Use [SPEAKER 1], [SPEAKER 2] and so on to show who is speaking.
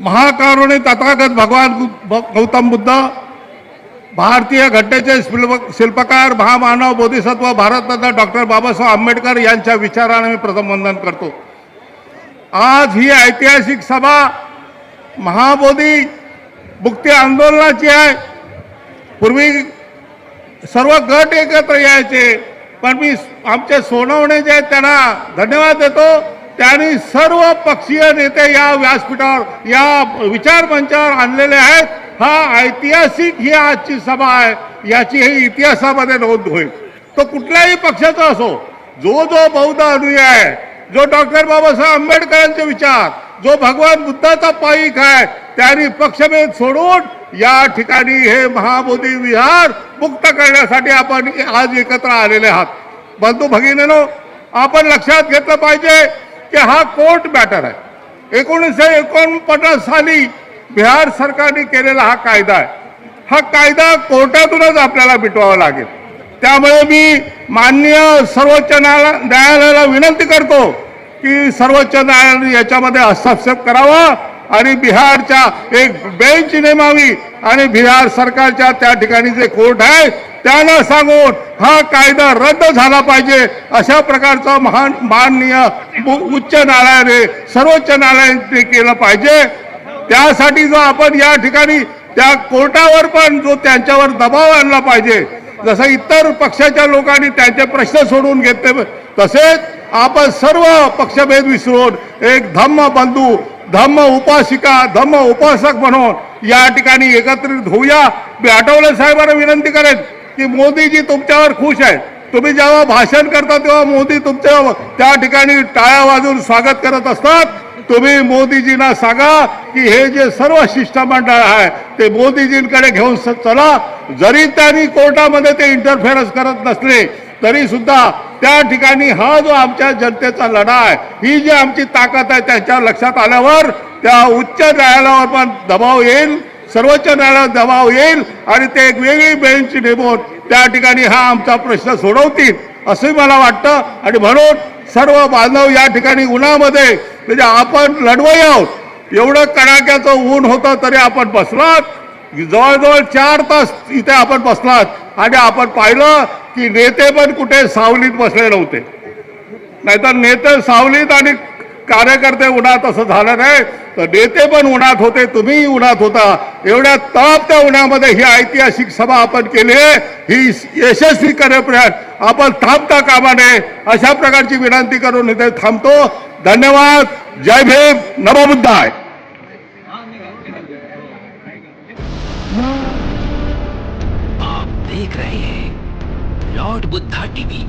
[SPEAKER 1] महाकारुणी तथागत भगवान गौतम बुद्ध भारतीय घटनेचे शिल्प शिल्पकार महामानव बोधिसत्व भारतरत्न डॉक्टर बाबासाहेब आंबेडकर यांच्या विचाराने मी प्रथम वंदन करतो. आज ही ऐतिहासिक सभा महाबोधी मुक्ती आंदोलनाची आहे. पूर्वी सर्व गट एकत्र यायचे पण मी आमचे सोनवणे जे आहेत त्यांना धन्यवाद देतो. त्यांनी सर्व पक्षीय नेते या व्यासपीठावर या विचार मंचावर आणलेले आहेत. हा ऐतिहासिक ही आजची सभा आहे याची ही इतिहासामध्ये नोंद होईल. तो कुठल्याही पक्षाचा असो जो जो बौद्ध अनुयायी आहे जो डॉक्टर बाबासाहेब आंबेडकरांचे विचार जो भगवान बुद्धाचा पाईक आहे त्यांनी पक्षभेद सोडून या ठिकाणी हे महाबोधी विहार मुक्त करण्यासाठी आपण आज एकत्र आलेले आहात. बंधू भगिनीनो आपण लक्षात घेतलं पाहिजे की हा कोर्ट मॅटर आहे. एकोणीसशे एकोणपन्नास साली बिहार सरकारने केलेला हा कायदा आहे. हा कायदा कोर्टातूनच आपल्याला मिटवावा लागेल. त्यामुळे मी माननीय सर्वोच्च न्यायालया न्यायालयाला विनंती करतो की सर्वोच्च न्यायालयाने याच्यामध्ये हस्तक्षेप करावा आणि बिहारच्या एक बेंच नेमावी आणि बिहार सरकारच्या त्या ठिकाणी जे कोर्ट आहे त्याला सांगून हा कायदा रद्द झाला पाहिजे अशा प्रकारचा महान माननीय उ- उच्च न्यायालयाने सर्वोच्च न्यायालयाने केलं पाहिजे. त्यासाठी जो आपण या ठिकाणी त्या कोर्टावर पण जो त्यांच्यावर दबाव आणला पाहिजे जसं इतर पक्षाच्या लोकांनी त्यांचे प्रश्न सोडून घेतले तसेच आपण सर्व पक्षभेद विसरून एक धम्म बंधू धम्म उपासिका धम्म उपासक म्हणून या ठिकाणी एकत्रित होऊया. मी आठवले साहेबांना विनंती करेन की मोदीजी तुमच्यावर खुश आहे तुम्ही जेव्हा भाषण करता तेव्हा मोदी तुमच्या त्या ठिकाणी टाळ्या वाजून स्वागत करत असतात. तुम्ही मोदीजींना सांगा की हे जे सर्व शिष्टमंडळ आहे ते मोदीजींकडे घेऊन चला. जरी त्यांनी कोर्टामध्ये ते इंटरफेरन्स करत नसले तरी सुद्धा त्या ठिकाणी हा जो आमच्या जनतेचा लढा आहे ही जी आमची ताकद आहे त्यांच्या लक्षात आल्यावर त्या उच्च न्यायालयावर पण दबाव येईल. सर्वोच्च न्यायालयात दबाव येईल आणि ते एक वेगळी बेंच नेमून त्या ठिकाणी हा आमचा प्रश्न सोडवतील असंही मला वाटतं. आणि म्हणून सर्व बांधव या ठिकाणी उन्हामध्ये म्हणजे आपण लढवई आहोत. एवढं कडाक्याचं ऊन होतं तरी आपण बसलात. जवळजवळ चार तास इथे आपण बसलात. आणि आपण पाहिलं की नेते पण कुठे सावलीत बसले नव्हते. नाहीतर नेते सावलीत आणि कार्यकर्ते उन्हात असं झालं नाही तर नेते पण उन्हात होते तुम्ही उन्हात होता. एवढ्या तापत्या उन्हामध्ये ही ऐतिहासिक सभा आपण केली आहे ही यशस्वी करेपर्यंत आपण थांबता कामा नये अशा प्रकारची विनंती करून इथे थांबतो. धन्यवाद. जय भीम. नमोबुद्धाय.
[SPEAKER 2] आप देख रहे हैं लॉर्ड बुद्धा टीवी।